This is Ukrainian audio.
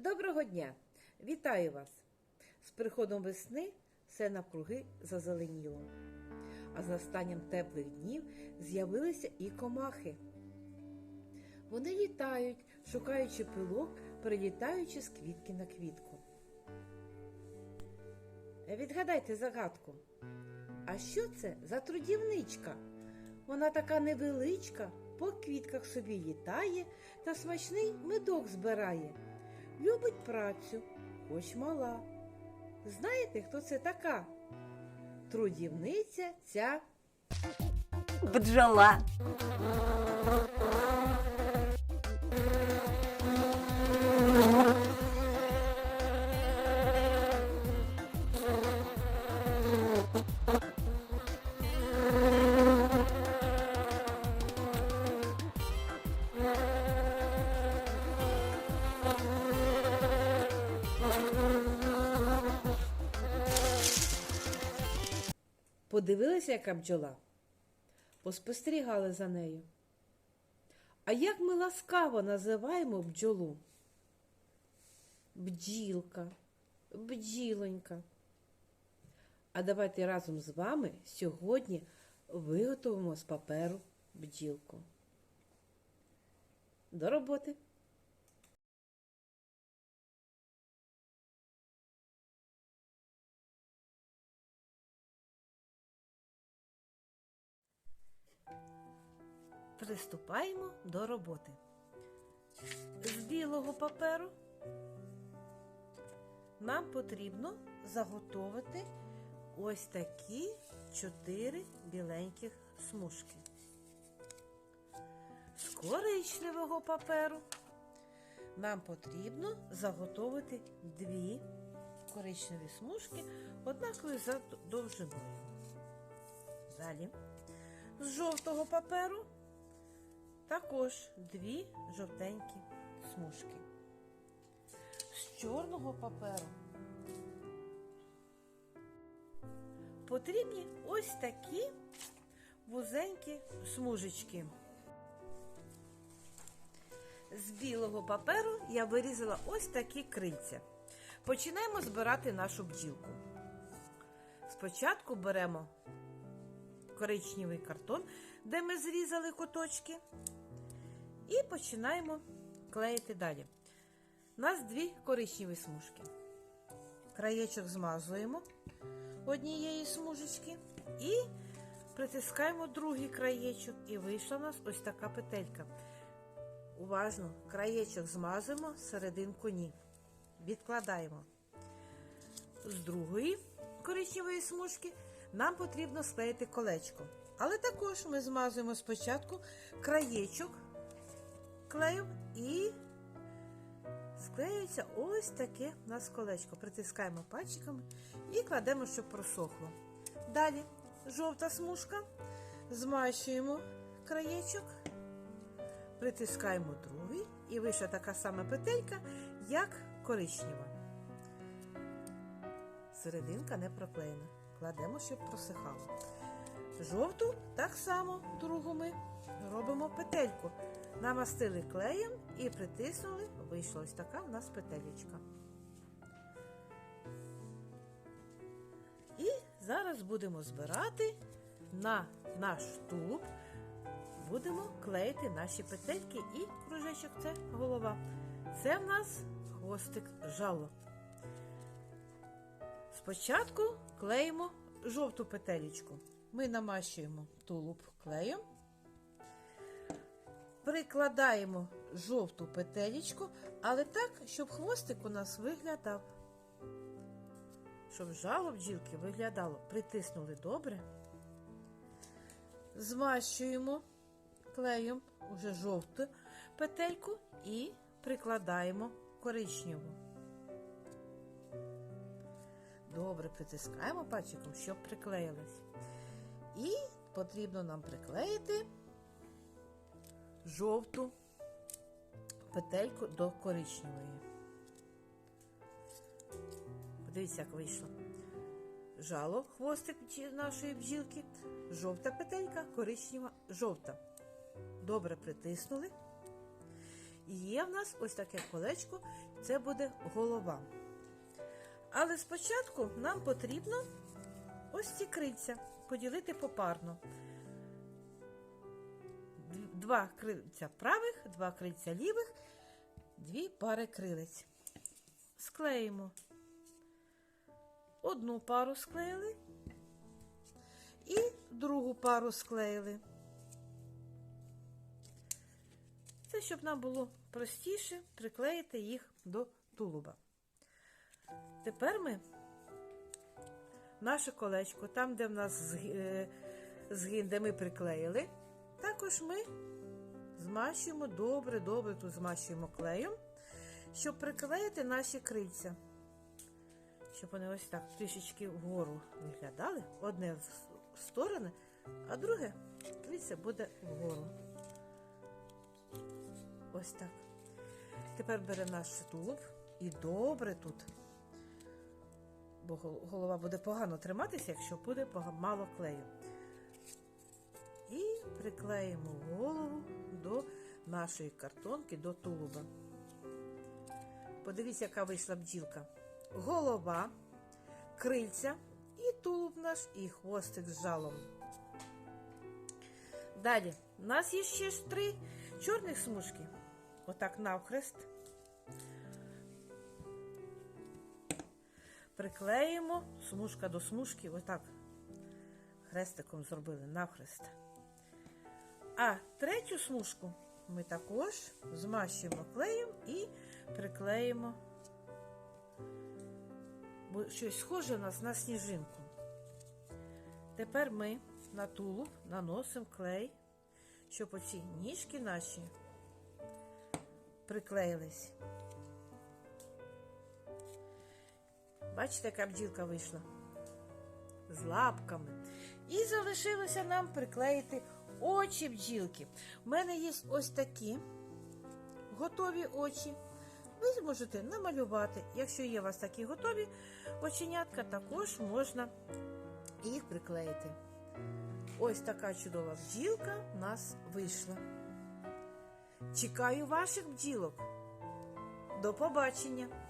Доброго дня! Вітаю вас! З приходом весни все навкруги зазеленіло. А з настанням теплих днів з'явилися і комахи. Вони літають, шукаючи пилок, перелітаючи з квітки на квітку. Відгадайте загадку. А що це за трудівничка? Вона така невеличка, по квітках собі літає та смачний медок збирає. Любить працю, хоч мала. Знаєте, хто це така? Трудівниця ця бджола. Подивилася, яка бджола, поспостерігали за нею. А як ми ласкаво називаємо бджолу? Бджілка, бджілонька. А давайте разом з вами сьогодні виготовимо з паперу бджілку. До роботи! Приступаємо до роботи. З білого паперу нам потрібно заготовити ось такі чотири біленьких смужки. З коричневого паперу нам потрібно заготовити дві коричневі смужки однакові за довжиною. Далі з жовтого паперу також дві жовтенькі смужки. З чорного паперу потрібні ось такі вузенькі смужечки. З білого паперу я вирізала ось такі крильця. Починаємо збирати нашу бджілку. Спочатку беремо коричневий картон, де ми зрізали куточки, і починаємо клеїти далі. У нас дві коричневі смужки. Краєчок змазуємо однієї смужечки і притискаємо другий краєчок, і вийшла у нас ось така петелька. Уважно, краєчок змазуємо, серединку ні. Відкладаємо. З другої коричневої смужки нам потрібно склеїти колечко. Але також ми змазуємо спочатку краєчок клею і склеюється ось таке у нас колечко. Притискаємо пальчиками і кладемо, щоб просохло. Далі жовта смужка, змащуємо краєчок, притискаємо другий і вийшла така сама петелька, як коричнева. Серединка не проклеєна. Кладемо, щоб просихало. Жовту так само другу ми робимо петельку. Намастили клеєм і притиснули. Вийшла ось така у нас петелечка. І зараз будемо збирати на наш тулуб. Будемо клеїти наші петельки і кружечок це голова. Це в нас хвостик жало. Спочатку клеїмо жовту петелечку. Ми намащуємо тулуб клеєм, прикладаємо жовту петелечку, але так, щоб хвостик у нас виглядав. Щоб жало бджілки виглядало, притиснули добре. Змащуємо клеєм уже жовту петельку і прикладаємо коричневу. Добре притискаємо пальчиком, щоб приклеїлась. І потрібно нам приклеїти жовту петельку до коричневої. Подивіться, як вийшло. Жало, хвостик нашої бджілки, жовта петелька, коричнева, жовта. Добре притиснули. І є в нас ось таке колечко, це буде голова. Але спочатку нам потрібно ось ці крильця поділити попарно. Два крильця правих, два крильця лівих, дві пари крилець. Склеїмо. Одну пару склеїли і другу пару склеїли. Це щоб нам було простіше приклеїти їх до тулуба. Тепер ми наше колечко, там, де в нас зг- е, згин, де ми приклеїли, також ми змащуємо добре-добре тут змащуємо клеєм, щоб приклеїти наші крильця. Щоб вони ось так трішечки вгору виглядали. Одне в сторони, а друге крильця буде вгору. Ось так. Тепер бере наш тулуб і добре тут. Бо голова буде погано триматися, якщо буде мало клею. Приклеїмо голову до нашої картонки, до тулуба. Подивіться, яка вийшла бджілка. Голова, крильця і тулуб наш, і хвостик з жалом. Далі, у нас є ще ж три чорних смужки. Отак навхрест. Приклеїмо смужка до смужки, отак. Хрестиком зробили навхрест. А третю смужку ми також змащуємо клеєм і приклеїмо. Бо щось схоже у нас на сніжинку. Тепер ми на тулуб наносимо клей, щоб оці ніжки наші приклеїлись. Бачите, яка бджілка вийшла? З лапками. І залишилося нам приклеїти очі бджілки. У мене є ось такі готові очі. Ви зможете намалювати. Якщо є у вас такі готові оченятка, також можна їх приклеїти. Ось така чудова бджілка в нас вийшла. Чекаю ваших бджілок. До побачення!